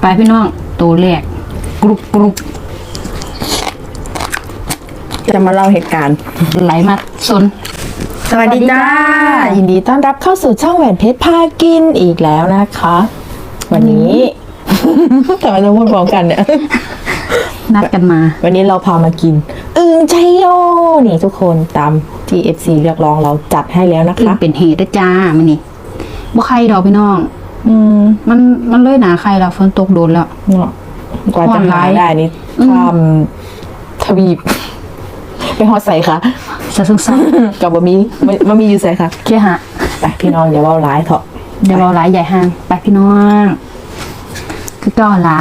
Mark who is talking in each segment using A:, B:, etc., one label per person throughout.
A: ไปพี่น้องตัวแรกกรุบกรุบ
B: จะมาเล่าเหตุการณ์
A: ไหลมาซน
B: สวัสดีจ้า ยินดีต้อนรับเข้าสู่ช่องแหวนเพชรพากินอีกแล้วนะคะ วันนี้ทำไมต้องพูดพร้อมกันเนี่ย
A: นัดกันมา
B: วันนี้เราพามากิน อึ่งชัยโยนี่ทุกคนตามที่ FC เรียกร้องเราจัดให้แล้วนะ
A: ขึ้น
B: คะ
A: เป็นเหตุด้วยจ้ามันนี่บ่ใครดอกพี่น้อง
B: อืม
A: มันมันเลยหนาใครแล้วฝนตกโดนแล้ว
B: เนาะกว่าจะ
A: ออนไล
B: หา
A: น์
B: ได้นี่
A: อืม
B: ข้ามทวีปไปฮอดใส่ค่ะ
A: สะสงสาร
B: กับบะมีไม่บะมีอยู่ใส่ค่ะ
A: เคียหะ
B: ไปพี่น้องอย่าเว่าร้ายเถอะ
A: เดี๋ยวเราหลายใหญ่ห้าง ไปพี่น้อง คือก็ละ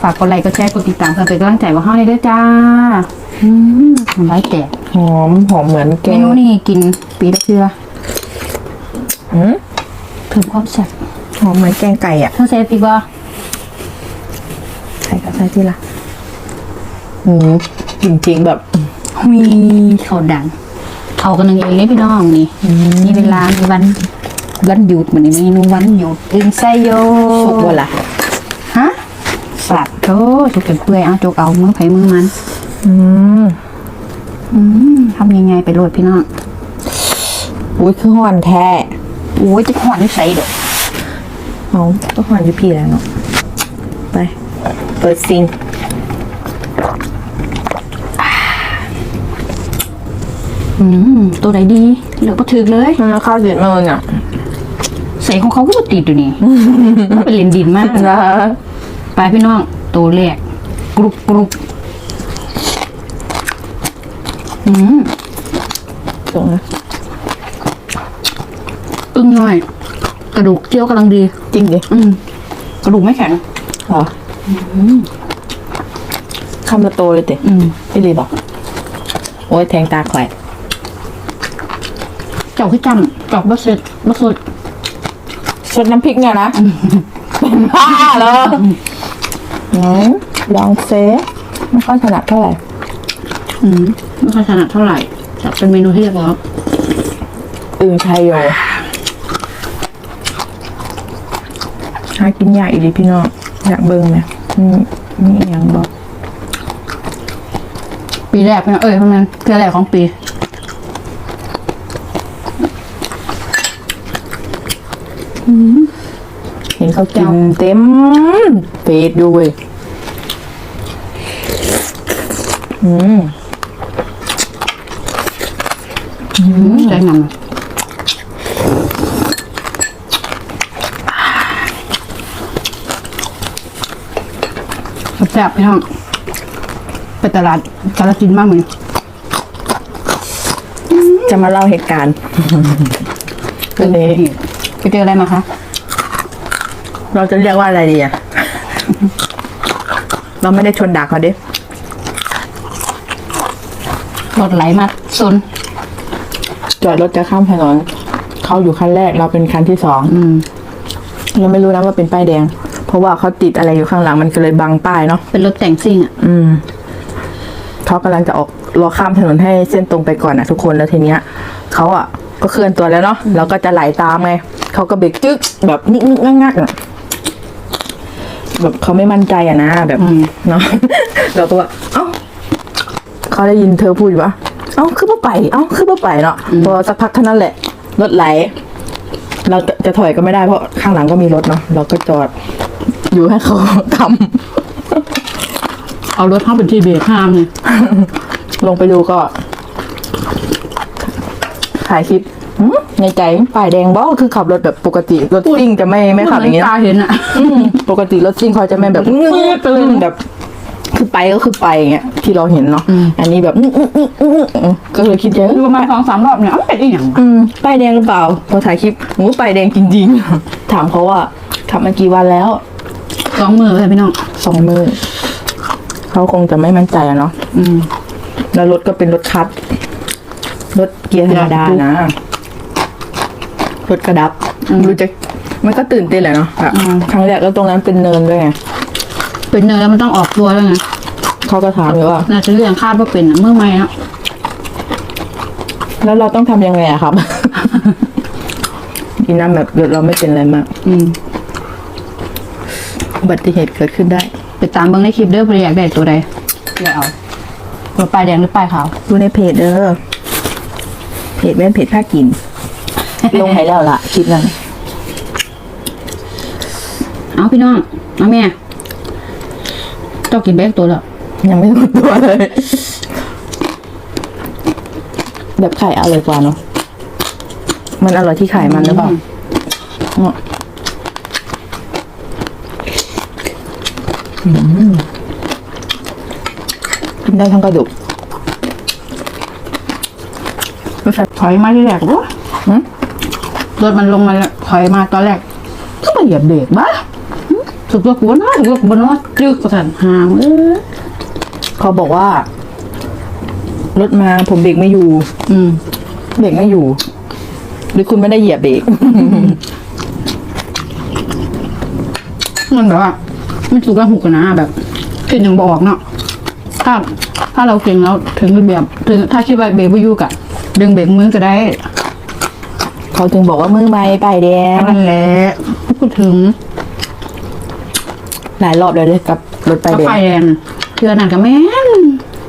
A: ฝากกดไลค์กดแชร์กดติดตามเพื่อเป็นกำลังใจว่าห้องนี้ด้วยจ้า อืมน้ำลายแตก
B: หอมหอมเหมือนแก
A: เม
B: ง
A: นูนี่กินปีละเทื่อ
B: อืม
A: เพิ่มความแซ่บ
B: หอมเหมือนแกงไก่อะ
A: ต้องเซฟอีกว่า
B: ใส่กับใส่ที่ละอืมจริงๆแบบ
A: มีเขาดังเขากันนึงเองเลยพี่น้องนี่นี่เวลามีวันวันหยุดเหมือนเมนูวันหยุดอึนไซโย
B: สุกบ่ล่ะ
A: ฮะสัตว์โธ่จุกเป็นเปื่อยเอาจุกเอามือไผ่มือมัน
B: อืม
A: อืมทำยังไงไปโรดพี่น้อง
B: อุ้ยคือหอนแท้
A: โอ้ยจะหอนใส่เด้อ
B: เอาก็หอนอยู่พี่แล้วเนาะ ไป เปิดซิง
A: อืม ตัวไหนดีเหลือก็ถึกเลย
B: มันข้าวเสียมืออะ
A: ใส่ของเขาก็บ่ติดอยู่นี่มันเป็นเลนดินมาก
B: นะ
A: ไปพี่น้อง ตัวแรก กรุบกรุบอืม
B: ตรงนะ
A: อึ้งหน่อยก ระดูกเจียวกำลังดี
B: จริงดิ
A: อืมกระดูกไม่แข็ง
B: เหรอคำละโตเลยติ
A: อืม
B: ไม่รีบอก โอ้ยแทงตาแขวะ
A: เจ้าขึ้นจำจอกบะเสร็จบะสด
B: ชดน้ำพริกเนี่ยนะเป็นบ้าเหรออืมลองเซไม่ค่อยถนัดเท่าไหร่
A: อืมไม่ค่อยถนัดเท่าไหร่แต่เป็นเมนูที่เรียกว่า
B: อึ่งชัยโย หากินยากอีกดิพี่น้องอยากเบิ่งไหมอืมนี่อหยังบอก
A: ปีแรกพี่น้องเอ้ยเพราะนั้นเทือแรกของปี
B: เห็นเขากินเต็มเฟซอยู่เว้ยอืม
A: อืมใจมัน แซ่บพี่น้องไปตลาดกาลสินธุ์มากเลย
B: จะมาเล่าเหตุการณ์วันนี้
A: ไปเจออะไรมาคะ
B: เราจะเรียกว่าอะไรดีอะเราไม่ได้ชนดักเขาดิ
A: รถไหลมาซน
B: จอดรถจะข้ามถนน เขาอยู่คันแรกเราเป็นคันที่สอง
A: อืม
B: เราไม่รู้นะว่าเป็นป้ายแดง เพราะว่าเขาติดอะไรอยู่ข้างหลังมันก็เลยบังป้ายเนาะ
A: เป็นรถแต่งซิ่งอะ
B: อืมเขากำลังจะออกรอข้ามถนนให้เส้นตรงไปก่อนนะทุกคนแล้วทีเนี้ยเขาอะ ก็เคลื่อนตัวแล้วเนาะเราก็จะไหลตามไงเขาก็เบรกจึ๊กแบบนิกนิกงักงักอะแบบเขาไม่มั่นใจอะนะแบบ
A: อืม
B: เนาะเราก็ว่าเอ้าเขาได้ยินเธอพูดอยู่ว่าเอ้าคือบ่ไป เอ้าคือบ่ไปเนาะพอสักพักเท่านั้นแหละรถไหลเราจะจะถอยก็ไม่ได้เพราะข้างหลังก็มีรถเนาะเราก็จอด อยู่ให้เขาทำ
A: เอารถเข้าเป็นที่เบรกห้ามเลย
B: ลงไปดูก็ถ่ายคลิปหืมในใจฝ่ายแดงบอกคือขับรถแบบปกติรถซิ่งจะไม่ไม่ขับอย่างเงี้ย
A: ตาเห็นอะ
B: อืมปกติรถซิ่งเขาจะไม่แบบงึ้ไปเลยแบบ คือไปก็คือไปอย่างเงี้ยที่เราเห็นเนาะอันนี้แบบงึ้งึ้งึ้งอึ้งอึ้งก็เลยคิดเยอะ
A: คือประมาณสองสามรอบเนี่ยเอ้าเป็นอีกอย่างวะ
B: อืมป้ายแดงหรือเปล่าพอถ่ายคลิปหูป้ายแดงจริงๆ ถามเขาว่าขับมากี่วันแล้ว
A: สองมือเลยพี่น้อง
B: สองมือ เขาคงจะไม่มั่นใจอะเนาะ
A: อืม
B: แล้วรถก็เป็นรถคัดรถเกียร์ธรรมดานะรถกระดับไม่รู้จะมันก็ตื่นเต้นแหละเนาะแบบครั้งแรกแล้วตรงนั้นเป็นเนินด้วยไง
A: เป็นเนยแล้วมันต้องออกตัวแล้วไง
B: เขาก็ถามเลยว่า
A: น่าจะเรื่องคาดว่าเป็นอะเมื่อไม่เนาะ
B: แล้วเราต้องทำยังไงอะครับ ดีนะแบบเราไม่เป็นอะไรมาก
A: อืม
B: อุบัติเหตุเกิดขึ้นได้
A: ไปตามเบิ่งในคลิปเด้อเพื่ออยากได้ตัวใดเลือกเอาตัวปลายแดงหรือปลายขาว
B: ดูในเพจเด้อเพจแม่นเพจค่ากิน ลงให้แล้วล่ะคลิปนั้น
A: เอาพี่น้อง เอาแม่เจ้ากินแบกตัวแล้ว
B: ยังไม่รู้ตัวเลย แบบไข่อร่อยกว่าเนาะมันอร่อยที่ไข่มันหรือเปล่าอืมอืม กินได้ทั้งกระดูก
A: รู้สึกถอยมาที่แรกวะ
B: หืม
A: รถมันลงมาแล้วถอยมาตอนแรกก็มาเหยียบเบรกบ้าหึสุดตัวกูนะสุดตัวกูนะจึกกระสันหามเออ
B: เขาบอกว่า รถมาผมเบรกไม่อยู่
A: อืม
B: เบรกไม่อยู่ หรือคุณไม่ได้เหยียบเบรก
A: มันแบบว่า ไม่สุกแล้วหุกกันนะแบบกินยังบออกเนาะถ้าถ้าเราเก่งแล้วถึงแบบถึงถ้าคิดว่าเบรกไม่อยู่กะดึงเบรกมือก็ได้
B: เขาจึงบอกว่ามือไม้ป้ายแดง
A: นั่นแหละพูดถึง
B: หลายรอบเลยเลยกับรถป้าย
A: ก็
B: แดง
A: ไฟแดงเทือนั่นก็แม่น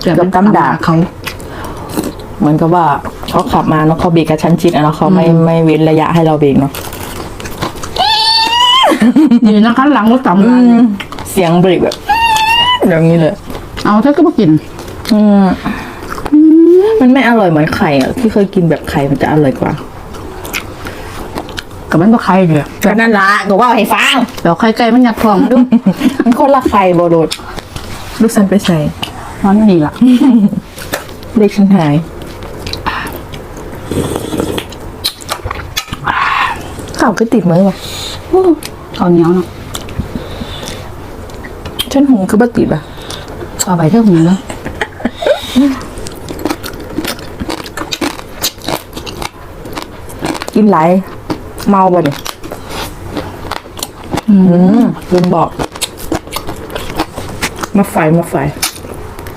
A: เกือบเป็น
B: เกือบตำด่า
A: เขา
B: เหมือนกับว่าเขาขับมาเนาะเขาเบรกกระชั้นชิดอะเนาะเขาไม่ไม่เว้นระยะให้เราเบรกเนาะ
A: ดีนะคันหลังรถสำคัญ
B: เสียงเบรกแบบอย่างนี้เลย
A: เอาเธอก็มากิน
B: อืมมันไม่อร่อยเหมือนไข่อะที่เคยกินแบบไข่มันจะอร่อยกว่า
A: กับมันก็ไข่เลย
B: ก็นั่นละก็ว่าให้ฟัง
A: เดี๋ยวไข่ไก่มันอยากทองดู
B: มันคนละไข่บโดดลูกสันไปใส่
A: มันนี่ล่ะ
B: เลขฉันหายข่าวก็ติดมือว่ะ
A: ข้าวเหนียวเนาะ
B: ฉันหุงคือบัติดป่ะ
A: เอาไปเท่าหูแล้ว
B: กินไหลายเมาบ่เนี่ยอืมลืมบอก มาไฟมาไฟ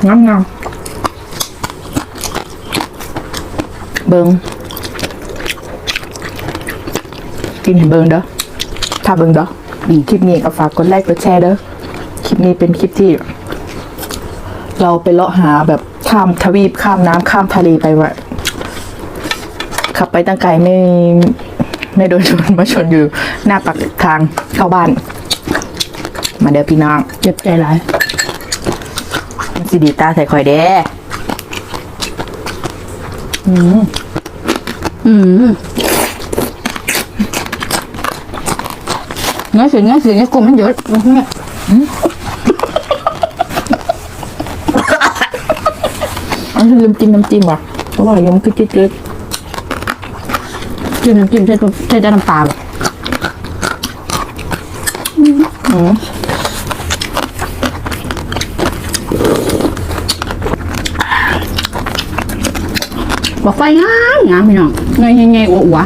B: งามงามเบิงกินเห็นเบิงเด้อถ้าเบิงเด้ออืมคลิปนี้ก็ฝากกดไลค์กดแชร์เด้อค ลิปนี้เป็นคลิปที่ เราไปเลาะหาแบบข้ามทวีปข้ามน้ำข้ามทะเลไปว่ะขับไปตั้งไกลไม่ไม่โดนชนมาชนอยู่หน้าปากทางเข้าบ้าน มาเดี๋ยวพี่น้อง
A: เจ็บใจหลาย
B: มันสิดีตาใส่คอยเด้
A: อืมเนื้อเสียเนื้อเสียเนื้อกลมมันเยอะเนี่ย
B: อันนี้ ลืมกินน้ำจิ้มว่ะเพราะว่ายังคือจืด
A: จิ้มน้ำจิ้มใช้ใช้แต่น้ำปลาแบบบอกไฟงามงามพี่น้องเงยเงยๆอ้ว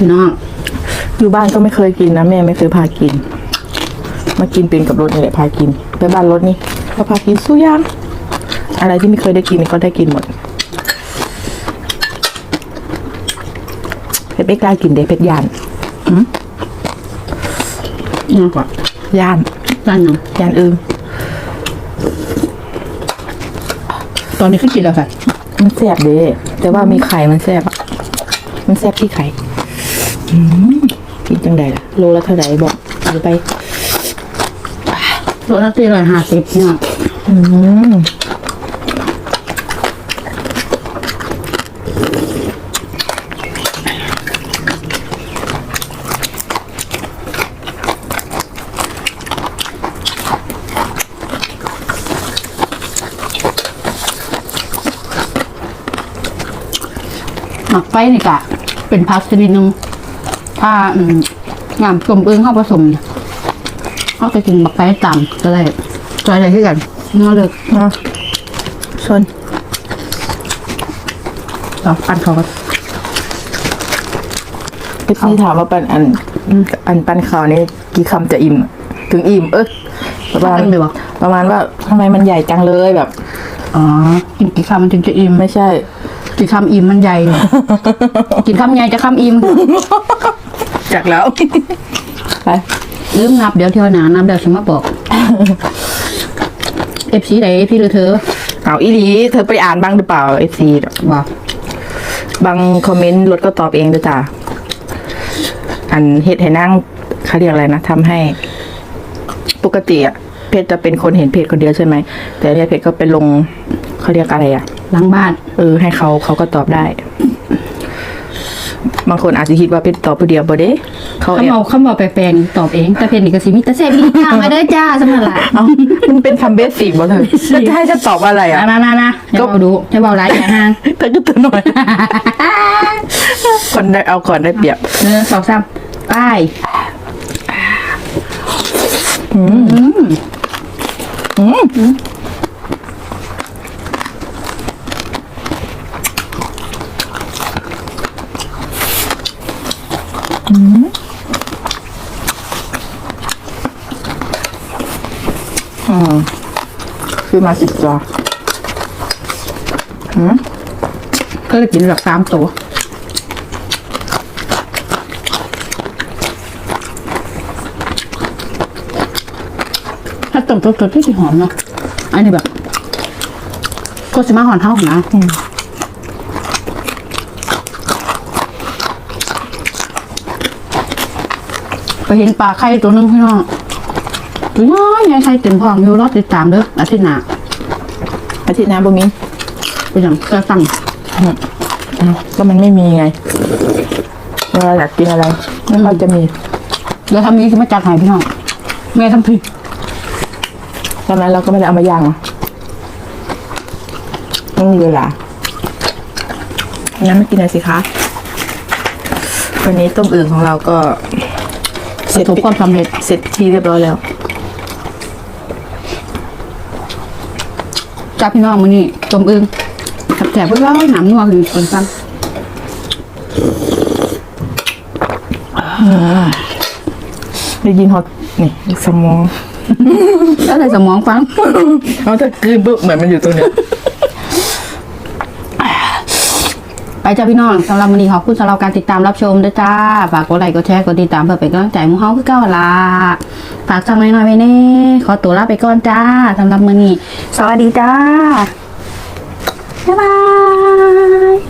A: พี่น้อง
B: ๆอยู่บ้านก็ไม่เคยกินนะแม่ไม่เคยพากิน มากินเป็นกับรถนี่แหละพากิน ไปบ้านรถนี่ก็พากินสู้ย่างอะไรที่ไม่เคยได้กินก็ได้กินหมดเพชรไม่กล้ากินเด้เพชรยาน
A: ยังก่อน
B: ย่าน
A: ด้านยัง
B: ย่านอึง
A: ตอนนี้ขึ้นกินแล้วค่ะ
B: มันแซ่บเด้แต่ว่ามีไข่มันแซ่บอะมันแซ่บที่ไข่ อืมกินจังใดล่ะโลละเท่าไหร่บอกเอาไป
A: ตัวละสี่ร้อยห้าสิบพี่น้อง
B: อืม
A: หมักไฟนี่กะเป็นพักชนิดนึง ถ้าอืมงามกลมอึ้งเข้าผสมเนี่ยเขาจะกินหมักไฟต่ำก็ได้จอยอะไรที่กันเนื้อเลือก
B: มาชน
A: ต่อปันเขาก็
B: พี่ถามว่าปันอันอันปันข่าวนี่กี่คำจะอิ่ม ถึงอิ่ม เออประมาณ
A: อิ่มเลยเหรอ
B: ประมาณว่าทำไมมันใหญ่จังเลยแบบ
A: อ๋อกินกี่คำมันถึงจะอิ่ม
B: ไม่ใช่
A: กี่คำอิ่มมันใหญ่ กินคำใหญ่จะคำอิ่ม
B: จากแล้ว ไป
A: ลืมนับเดี๋ยวเที่ยวหนานับเดี๋ยวฉันมาบอกเอฟซีไหนพี่หรือเธอ
B: เอาอีหลีเธอไปอ่านบ้างหรือเปล่าเอฟซี
A: บอก
B: บางคอมเมนต์รถก็ตอบเองด้วยจ้ะอันเฮ็ดให้นั่งเขาเรียกอะไรนะทำให้ ปกติอะเพจจะเป็นคนเห็นเพจคนเดียวใช่ไหม แต่เนี่ยเพจก็เป็นลงเขาเรียกอะไรอะ
A: หล้างบ้าน
B: เออ ให้เขาเขาก็ตอบได้ บางคนอาจจะคิดว่าเพจตอบผู้เดียวบ่เด้เขา
A: เขา
B: แอบ
A: เมาเขาเมาแปลงๆตอบเอง แต่เพนนี่ก็สิมีแต่แซ่บอีกอย่างมาเด้อจ้าสำหรับละ
B: เอ้ามันเป็นคำเบสิกบ่เลยแล้วจะให้ฉันตอบอะไรอะ
A: มามามาจะเบาดูจะเบาไรอย่าห่าง
B: แต่ก็ตัวหน่อย คนได้เอาก่อนได้เปรียบ
A: หนึ่งสองสามไป
B: อืม คือมาสิบตัว
A: ก็เลยกินแบบสามตัวถ้าต้มสดๆที่หอมเนาะอันนี้แบบก็สิมาหอนเท่านะ ไปเห็นปลาไข่ตัวหนึงพี่น้องตัวน้อยไงไข่เต็มพองอยู่รอดติดตามเด้ออาทิตย์หน้า
B: อาทิตย์หน้าบ่มี
A: เป็นอย่างกระตัง
B: อืมก็มันไม่มีไงเวลาอยากกินอะไรไม่ค่อยจะมี
A: แล้วทำนี้คือไม่จัดใหายพี่น้องแม่ทำผิด
B: ตอนนั้นเราก็ไม่ได้เอามาย่างหรอกไม่มีเวลางั้นมากินหน่อยสิคะวันนี้ต้มอึ่งของเราก็
A: ประสบความสำเร็จ
B: เสร็จที่เรียบร้อยแล้ว
A: จ้าพี่น้องมือนี่ต้มอึงกับแจกเพื่อเล่าให้หนำนัวคือคนฟัง
B: ได้ยินฮอตนี่สมอง
A: แล้วเลยสมองฟัง
B: เขาจะกลืนปุ๊บเหมือนมันอยู่ตรงเนี้ย
A: ไป จ้าพี่น้องสำหรับวันนี้ขอบคุณสำหรับการติดตามรับชมด้วยจ้า ฝากกดไลค์กดแชร์กดติดตามเพื่อเป็นกำลังใจมู่เฮาคือเก้าหลาฝากสั่งหน่อยๆไว้เน่ขอตัวลาไปก่อนจ้าสำหรับมื้อนี้ สวัสดีจ้าบ๊ายบาย